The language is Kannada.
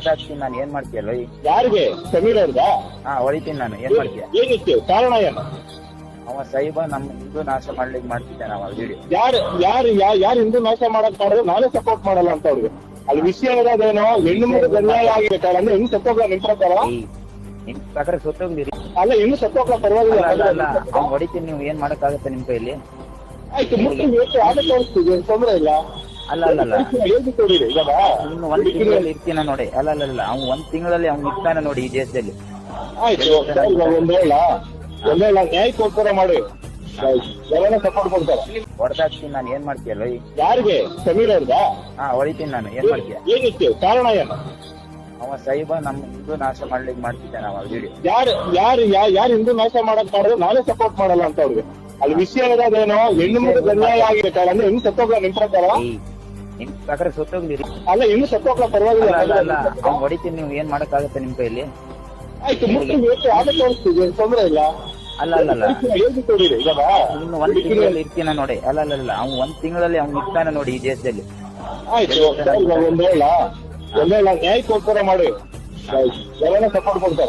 ಹೊಡೆದಾಕ್ತೀನಿ ನಾನು. ಏನ್ ಮಾಡ್ತೀಯಲ್ಲ ಯಾರಿಗೆ? ಸಮೀರ್ ಅವ್ರಿಗ? ಹಾ ಹೊಡಿತೀನಿ ನಾನು. ಏನ್ ಮಾಡ್ತೀಯ? ಏನಿತ್ತು? ಕಾರಣ ಏನು? ಅವ ಸೈಬ ನಮ್ ಹಿಂದೂ ನಾಶ ಮಾಡ್ಲಿಕ್ಕೆ ಮಾಡ್ತಿದ್ದಾನೆ ನಾವು ವಿಡಿಯೋ ಯಾರು ಯಾರು ಯಾರು ಹಿಂದೂ ನಾಶ ಮಾಡಕ್ ಮಾಡಿದ್ರು ನಾನೇ ಸಪೋರ್ಟ್ ಮಾಡಲ್ಲ ಅಂತ ಅವ್ರಿಗೆ. ಅಲ್ಲಿ ವಿಷಯ ಇರೋದೇನೋ ಹೆಣ್ಣು ಮಗು ಅನ್ಯಾಯ ಆಗಿರ್ತಾರೆ ಅಂದ್ರೆ ಹೆಣ್ಣು ಸತ್ತೋಗ್ಲ ನಿಮ್ ಪ್ರಕಾರ? ನಿಮ್ ಪ್ರಕಾರ ಸತ್ತೋಗ್ಲಿರಿ ಅಲ್ಲ ಹೆಣ್ಣು ಸತ್ತೋಗ್ಲ ಪರವಾಗಿಲ್ಲ. ಹೊಡಿತೀನಿ ನೀವು ಏನ್ ಮಾಡಕ್ಕಾಗತ್ತೆ ನಿಮ್ ಕೈಲಿ ಆಯ್ತು ಮುಟ್ಟು ಆಗ ತೋರಿಸ್ತೀವಿ ತೊಂದ್ರೆ ಇಲ್ಲ. ಅಲ್ಲ ಅಲ್ಲ ಅಲ್ಲ. ಇನ್ನು ಒಂದ್ ತಿಂಗಳಲ್ಲಿ ಇರ್ತೀನ ನೋಡಿ. ಅಲ್ಲ ಅಲ್ಲ ಅಲ್ಲ ಅವ್ನು ಒಂದ್ ತಿಂಗಳಲ್ಲಿ ಅವ್ನು ಇರ್ತಾನೆ ನೋಡಿ ಈ ದೇಶದಲ್ಲಿ. ಆಯ್ತು ಒಂದ್ ಹೇಳ ಒಂದ್ ಹೇಳ ಮಾಡಿ. ಎಲ್ಲಾನ ಸಪೋರ್ಟ್ ಕೊಡ್ತಾರೆ. ಹೊಡೆದಾಕ್ತೀನಿ ನಾನು ಏನ್ ಮಾಡ್ತೀಯಲ್ಲ ಯಾರಿಗೆ? ಸಮೀರ್ ಅವ್ರದ ಹಾ ಹೊಡಿತೀನಿ ನಾನು ಏನ್ ಮಾಡ್ತೀಯ? ಏನಿತ್ತು? ಕಾರಣ ಏನು? ಅವ ಸೈಬ ನಮ್ ಹಿಂದೂ ನಾಶ ಮಾಡ್ಲಿಕ್ಕೆ ಮಾಡ್ತಿದ್ದಾನೆ ಅವ ವಿಡಿಯೋ. ಯಾರು ಯಾರು ಯಾರು ಹಿಂದೂ ನಾಶ ಮಾಡಕ್ ಮಾಡಿದ್ರು ನಾನೇ ಸಪೋರ್ಟ್ ಮಾಡಲ್ಲ ಅಂತ ಅವ್ರಿಗೆ. ಅಲ್ಲಿ ವಿಷಯ ಏನೋ ಹೆಣ್ಣು ಮಗು ಅನ್ಯಾಯ ಆಗಿರ್ತಾರೆ ಅಂದ್ರೆ ಹೆಣ್ಣು ಸತ್ತೋಗ್ಲ ನಿಮ್ ಪ್ರಕಾರ ನಿಮ್ ಪ್ರಕಾರ ಸತ್ತೋಗ್ಲಿರಿ ಅಲ್ಲ ಇನ್ನು ಸತ್ತೋಗ್ಲ ಪರವಾಗಿಲ್ಲ ಅಲ್ಲ ಅವ್ನ್ ಹೊಡಿತೀನಿ ನೀವು ಏನ್ ಮಾಡಕ್ಕಾಗತ್ತೆ ನಿಮ್ ಕೈಯಲ್ಲಿ ಆಯ್ತು ಮುಟ್ಟು ಬೇಕು ಆಗ ತೋರಿಸ್ತೀವಿ ತೊಂದ್ರೆ ಇಲ್ಲ ಅಲ್ಲ ಅಲ್ಲ ಅಲ್ಲ ಇನ್ನು ಒಂದ್ ತಿಂಗಳಲ್ಲಿ ಇರ್ತೀನ ನೋಡಿ ಅಲ್ಲ ಅಲ್ಲ ಅಲ್ಲ ಅವ್ನು ಒಂದ್ ತಿಂಗಳಲ್ಲಿ ಅವ್ನು ಇರ್ತಾನೆ ನೋಡಿ ಈ ದೇಶದಲ್ಲಿ ಆಯ್ತು ಸರ್, ಇವಾಗ ಒಂದ್ ಹೇಳ ಒಂದ್ ಹೇಳ ಮಾಡಿ ಎಲ್ಲಾನ ಸಪೋರ್ಟ್ ಕೊಡ್ತಾರ